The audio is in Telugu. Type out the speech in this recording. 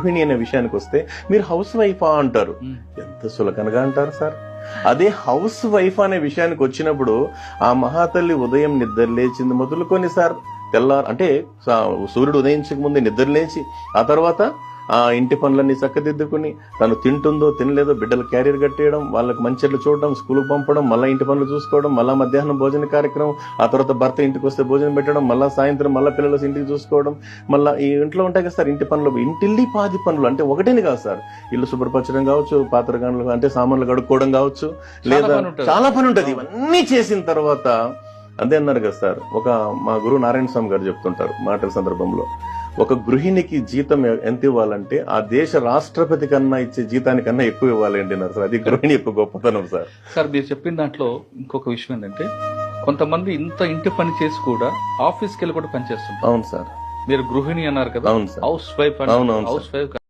గృహిణి అనే విషయానికి వస్తే మీరు హౌస్ వైఫా అంటారు. ఎంత సులకనగా అంటారు సార్? అదే హౌస్ వైఫ్ అనే విషయానికి వచ్చినప్పుడు ఆ మహాతల్లి ఉదయం నిద్ర లేచింది మొదలుకొని సార్. తెల్లారు అంటే సూర్యుడు ఉదయించక ముందే నిద్ర లేచి ఆ తర్వాత ఆ ఇంటి పనులన్నీ చక్కదిద్దుకుని తను తింటుందో తినలేదో బిడ్డలు క్యారియర్ కట్టేయడం వాళ్ళకి మంచిర్లు చూడడం స్కూల్కి పంపడం మళ్ళీ ఇంటి పనులు చూసుకోవడం మళ్ళీ మధ్యాహ్నం భోజన కార్యక్రమం ఆ తర్వాత భర్త ఇంటికి వస్తే భోజనం పెట్టడం మళ్ళీ సాయంత్రం మళ్ళీ పిల్లలు ఇంటికి చూసుకోవడం మళ్ళీ ఈ ఇంట్లో ఉంటాయి కదా సార్ ఇంటి పనులు ఇంటిల్లి పాది పనులు అంటే ఒకటేని కాదు సార్ ఇల్లు శుభ్రపరచడం కావచ్చు పాత్రగానులు అంటే సామాన్లు కడుక్కోవడం కావచ్చు లేదా. చాలా పని ఉంటది ఇవన్నీ చేసిన తర్వాత అదే అన్నారు కదా సార్ ఒక మా గురువు నారాయణ స్వామి గారు చెప్తుంటారు మాటల సందర్భంలో ఒక గృహిణికి జీతం ఎంత ఇవ్వాలంటే ఆ దేశ రాష్ట్రపతి కన్నా ఇచ్చే జీతానికన్నా ఎక్కువ ఇవ్వాలి అంటున్నారు సార్. అది గృహిణి యొక్క గొప్పతనం సార్. సార్ మీరు చెప్పిన దాంట్లో ఇంకొక విషయం ఏంటంటే కొంతమంది ఇంత ఇంటి పని చేసి కూడా ఆఫీస్కి వెళ్ళి కూడా పని చేస్తుంటారు. అవును సార్. మీరు గృహిణి అన్నారు కదా అవును సార్. హౌస్ వైఫ్ అవును, హౌస్ వైఫ్